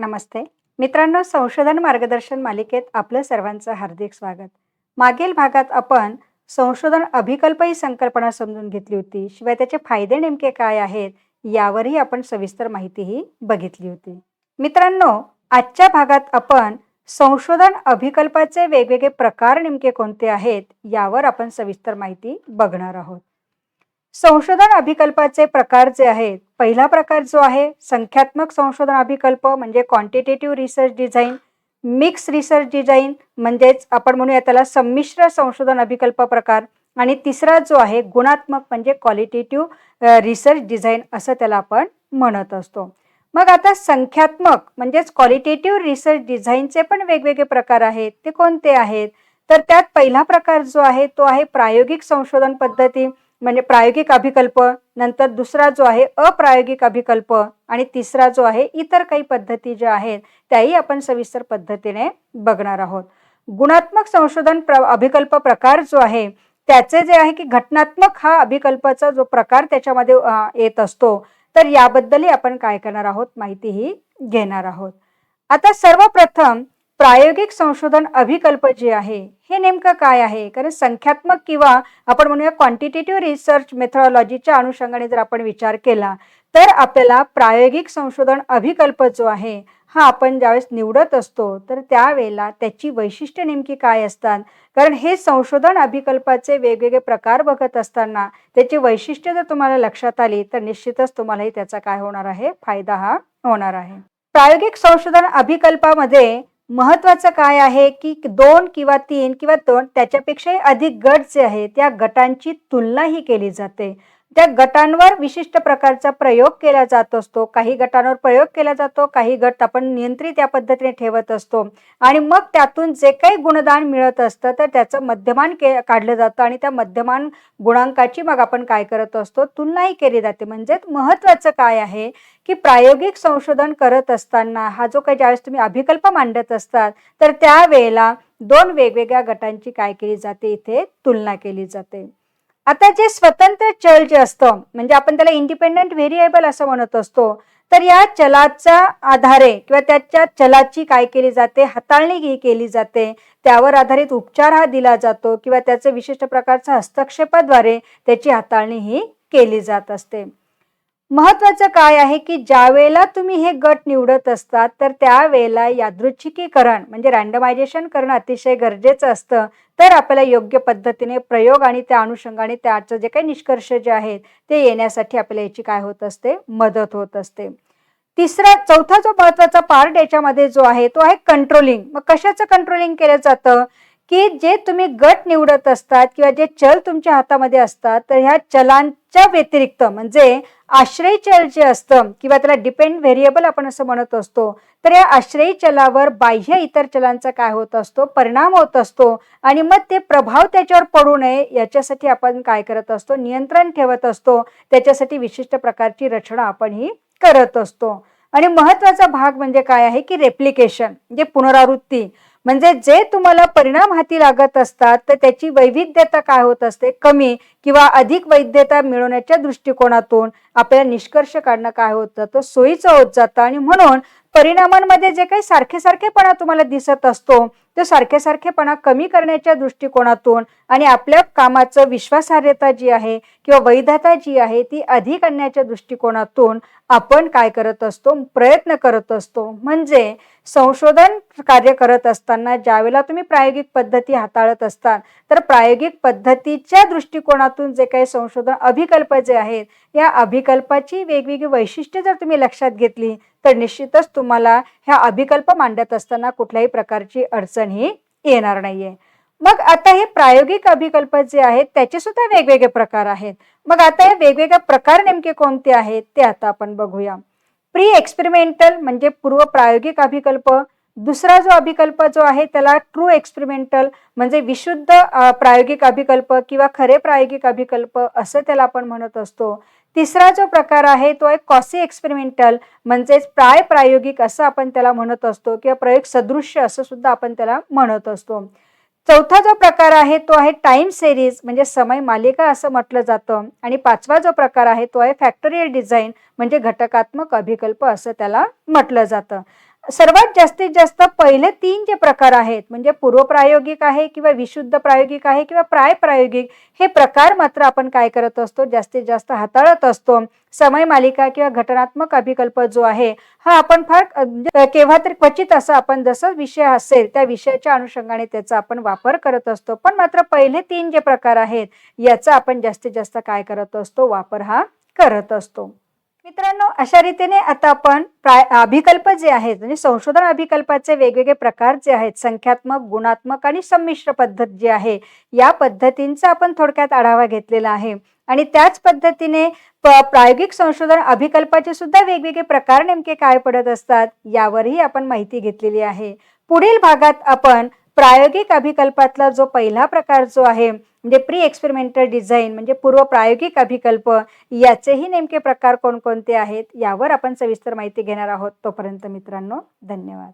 नमस्ते. मित्रांनो संशोधन मार्गदर्शन मालिकेत आपलं सर्वांचं हार्दिक स्वागत. मागील भागात आपण संशोधन अभिकल्प ही संकल्पना समजून घेतली होती. शिवाय त्याचे फायदे नेमके काय आहेत यावरही आपण सविस्तर माहितीही बघितली होती. मित्रांनो आजच्या भागात आपण संशोधन अभिकल्पाचे वेगवेगळे प्रकार नेमके कोणते आहेत यावर आपण सविस्तर माहिती बघणार आहोत. संशोधन अभिकल्पाचे प्रकार जे आहेत पहिला प्रकार जो आहे संख्यात्मक संशोधन अभिकल्प म्हणजे quantitative research design mix research design म्हणजेच आपण म्हणूया त्याला संमिश्र संशोधन अभिकल्प प्रकार. आणि तिसरा जो आहे गुणात्मक म्हणजे क्वालिटेटिव्ह रिसर्च डिझाईन असं त्याला आपण म्हणत असतो. मग आता संख्यात्मक म्हणजेच क्वालिटेटिव्ह रिसर्च डिझाईनचे पण वेगवेगळे प्रकार आहेत ते कोणते आहेत? तर त्यात पहिला प्रकार जो आहे तो आहे प्रायोगिक संशोधन पद्धती. म्हणजे प्रायोगिक अभिकल्प नंतर दुसरा जो आहे अप्रायोगिक अभिकल्प आणि तिसरा जो आहे इतर काही पद्धती ज्या आहेत त्याही आपण सविस्तर पद्धतीने बघणार आहोत. गुणात्मक संशोधन प्र अभिकल्प प्रकार जो आहे त्याचे जे आहे की घटनात्मक हा अभिकल्पाचा जो प्रकार त्याच्यामध्ये येत असतो तर याबद्दलही आपण काय करणार आहोत माहितीही घेणार आहोत. आता सर्वप्रथम प्रायोगिक संशोधन अभिकल्प जे आहे हे नेमकं काय आहे? कारण संख्यात्मक किंवा आपण म्हणूया क्वांटिटेटिव्ह रिसर्च मेथॉलॉजीच्या अनुषंगाने जर आपण विचार केला तर आपल्याला प्रायोगिक संशोधन अभिकल्प जो आहे हा आपण ज्यावेळेस निवडत असतो तर त्यावेळेला त्याची वैशिष्ट्य नेमकी काय असतात? कारण हे संशोधन अभिकल्पाचे वेगवेगळे प्रकार बघत असताना त्याची वैशिष्ट्य जर तुम्हाला लक्षात आली तर निश्चितच तुम्हालाही त्याचा काय होणार आहे? फायदा हा होणार आहे. प्रायोगिक संशोधन अभिकल्पामध्ये महत्वाचं काय आहे की दोन किंवा तीन किंवा दोन त्याच्यापेक्षाही अधिक गट जे आहे त्या गटांची तुलना ही केली जाते. त्या गटांवर विशिष्ट प्रकारचा प्रयोग केला जात असतो काही गटांवर प्रयोग केला जातो काही गट आपण नियंत्रित या पद्धतीने ठेवत असतो. आणि मग त्यातून जे काही गुणदान मिळत असतं तर त्याचं मध्यमान के काढलं जातं आणि त्या मध्यमान गुणांकाची मग आपण काय करत असतो? तुलनाही केली जाते. म्हणजेच महत्त्वाचं काय आहे? की प्रायोगिक संशोधन करत असताना हा जो काही ज्यावेळेस तुम्ही अभिकल्प मांडत असतात तर त्यावेळेला दोन वेगवेगळ्या गटांची काय केली जाते? इथे तुलना केली जाते. आता जे स्वतंत्र चल जे असतं म्हणजे आपण त्याला इंडिपेंडंट व्हेरिएबल असं म्हणत असतो तर या चलाच्या आधारे किंवा त्याच्या चलाची काय केली जाते हाताळणी केली जाते त्यावर आधारित उपचार हा दिला जातो किंवा त्याचे विशिष्ट प्रकारच्या हस्तक्षेपाद्वारे त्याची हाताळणी ही केली जात असते. महत्वाचं काय आहे की ज्यावेळेला तुम्ही हे गट निवडत असतात तर त्यावेळेला यादृच्छिकीकरण म्हणजे रँडमायझेशन करणं अतिशय गरजेचं असतं. तर आपल्याला योग्य पद्धतीने प्रयोग आणि त्या अनुषंगाने त्याचं जे काही निष्कर्ष जे आहेत ते येण्यासाठी आपल्याला याची काय होत असते? मदत होत असते. तिसरा चौथा जो महत्त्वाचा पार्ट याच्यामध्ये जो आहे तो आहे कंट्रोलिंग मग कशाचं कंट्रोलिंग केलं जातं? की जे तुम्ही गट निवडत असतात किंवा जे चल तुमच्या हातामध्ये असतात तर ह्या चलांच्या व्यतिरिक्त म्हणजे आश्रय चल जे असतं किंवा त्याला डिपेंड व्हेरिएबल आपण असं म्हणत असतो तर या आश्रयी चलावर बाह्य इतर चलांचा काय होत असतो? परिणाम होत असतो. आणि मग ते प्रभाव त्याच्यावर पडू नये याच्यासाठी आपण काय करत असतो? नियंत्रण ठेवत असतो. त्याच्यासाठी विशिष्ट प्रकारची रचना आपण ही करत असतो. आणि महत्त्वाचा भाग म्हणजे काय आहे की रेप्लिकेशन म्हणजे पुनरावृत्ती. म्हणजे जे तुम्हाला परिणाम हाती लागत असतात तर त्याची वैविध्यता काय होत असते? कमी किंवा अधिक वैधता मिळवण्याच्या दृष्टिकोनातून आपल्याला निष्कर्ष काढणं काय होत जातं? सोयीचं होत जातं आणि म्हणून परिणामांमध्ये जे काही सारखे सारखेपणा तुम्हाला दिसत असतो तो सारखे सारखेपणा कमी करण्याच्या दृष्टिकोनातून आणि आपल्या कामाचं विश्वासार्हता जी आहे किंवा वैधता जी आहे ती अधिक आणण्याच्या दृष्टिकोनातून आपण काय करत असतो? प्रयत्न करत असतो. म्हणजे संशोधन कार्य करत असताना ज्यावेळेला तुम्ही प्रायोगिक पद्धती हाताळत असतात तर प्रायोगिक पद्धतीच्या दृष्टिकोनातून जे काही संशोधन अभिकल्प जे आहेत या अभि अभिकल्पाची वेगवेगळी वैशिष्ट्ये जर तुम्ही लक्षात घेतली तर निश्चितच तुम्हाला ह्या अभिकल्प मांडत असताना कुठल्याही प्रकारची अडचण ही येणार नाहीये. मग आता हे प्रायोगिक अभिकल्प जे आहेत त्याचे सुद्धा वेगवेगळे प्रकार आहेत. मग आता हे वेगवेगळे प्रकार नेमके कोणते आहेत ते आता आपण बघूया. प्री एक्सपेरिमेंटल म्हणजे पूर्व प्रायोगिक अभिकल्प. दुसरा जो अभिकल्प जो आहे त्याला ट्रू एक्सपेरिमेंटल म्हणजे विशुद्ध प्रायोगिक अभिकल्प किंवा खरे प्रायोगिक अभिकल्प असं त्याला आपण म्हणत असतो. तिसरा जो प्रकार आहे तो आहे कॉसी एक्सपेरिमेंटल म्हणजेच प्राय प्रायोगिक असं आपण त्याला म्हणत असतो किंवा प्रयोग सदृश्य असं सुद्धा आपण त्याला म्हणत असतो. चौथा जो प्रकार आहे तो आहे टाइम सेरीज म्हणजे समय मालिका असं म्हटलं जातं. आणि पाचवा जो प्रकार आहे तो आहे फॅक्टोरियल डिझाईन म्हणजे घटकात्मक अभिकल्प असं त्याला म्हटलं जातं. सर्वात जास्तीत जास्त पहिले तीन जे प्रकार आहेत म्हणजे पूर्वप्रायोगिक आहे किंवा विशुद्ध प्रायोगिक आहे किंवा प्राय प्रायोगिक हे प्रकार मात्र आपण काय करत असतो? जास्तीत जास्त हाताळत असतो. समय मालिका किंवा घटनात्मक अभिकल्प जो आहे हा आपण फार म्हणजे केव्हा तरी क्वचित असं आपण जसं विषय असेल त्या विषयाच्या अनुषंगाने त्याचा आपण वापर करत असतो. पण मात्र पहिले तीन जे प्रकार आहेत याचा आपण जास्तीत जास्त काय करत असतो? वापर हा करत असतो. मित्रांनो अशा रीतीने आता आपण प्राय अभिकल्प जे आहेत म्हणजे संशोधन अभिकल्पाचे वेगवेगळे प्रकार जे आहेत संख्यात्मक गुणात्मक आणि संमिश्र पद्धत जी आहे या पद्धतींचा आपण थोडक्यात आढावा घेतलेला आहे. आणि त्याच पद्धतीने प- प्रायोगिक संशोधन अभिकल्पाचे सुद्धा वेगवेगळे प्रकार नेमके काय पडत असतात यावरही आपण माहिती घेतलेली आहे. पुढील भागात आपण प्रायोगिक अभिकल्पातला जो पहिला प्रकार जो आहे म्हणजे प्री एक्सपेरिमेंटल डिझाईन म्हणजे पूर्व प्रायोगिक अभिकल्प याचेही नेमके प्रकार कोणकोणते आहेत? यावर आपण सविस्तर माहिती घेणार आहोत. तोपर्यंत मित्रांनो धन्यवाद.